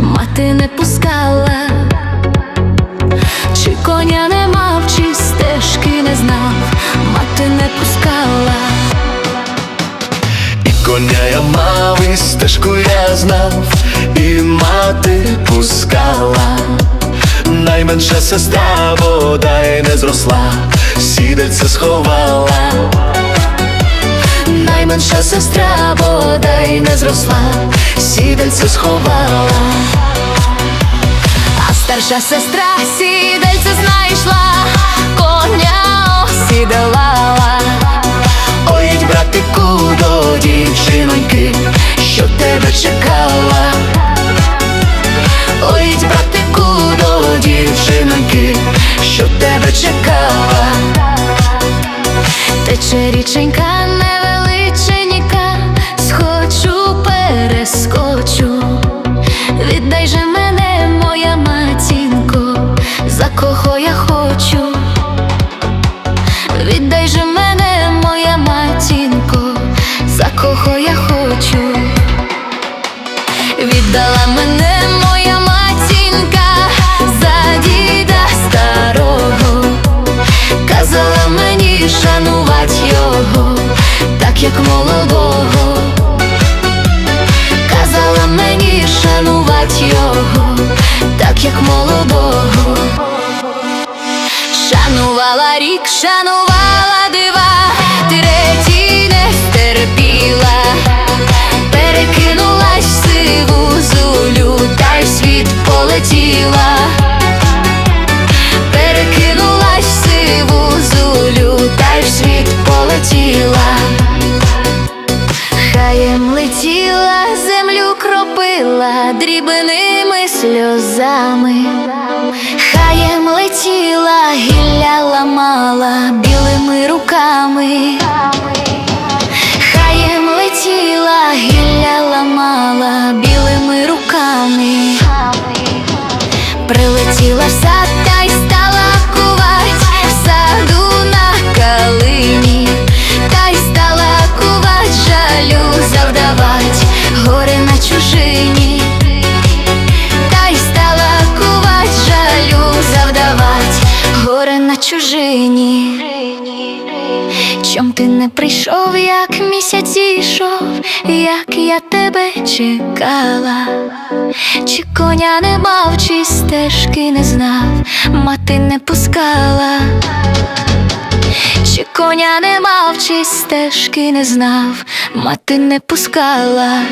мати не пускала, чи коня не мав, чи стежки не знав, мати не пускала, і коня я мав, і стежку я знав, і мати пускала. Найменша сестра, бодай не зросла, сідеться сховала. Найменша сестра бодай не зросла, Сідельце сховала. а старша сестра сідальце знайшла, коня осідалала. Ой, братику, до дівчиноньки, що тебе чекала. Ой, братику, до дівчиноньки, що тебе чекала. Тече річенька так як молодого. Казала мені шанувати його, так як молодого. Шанувала рік, шанувала дива, третій не стерпіла, перекинулась сиву зулю, та й світ полетіла. Летіла, землю кропила дрібними сльозами. Хаєм летіла, гілля ламала білими руками. Хаєм летіла, гілля ламала білими руками. Прилетіла в сад Чом ти не прийшов, як місяць ішов, як я тебе чекала, чи коня не мав, чи стежки не знав, мати не пускала, чи коня не мав, чи стежки не знав, мати не пускала.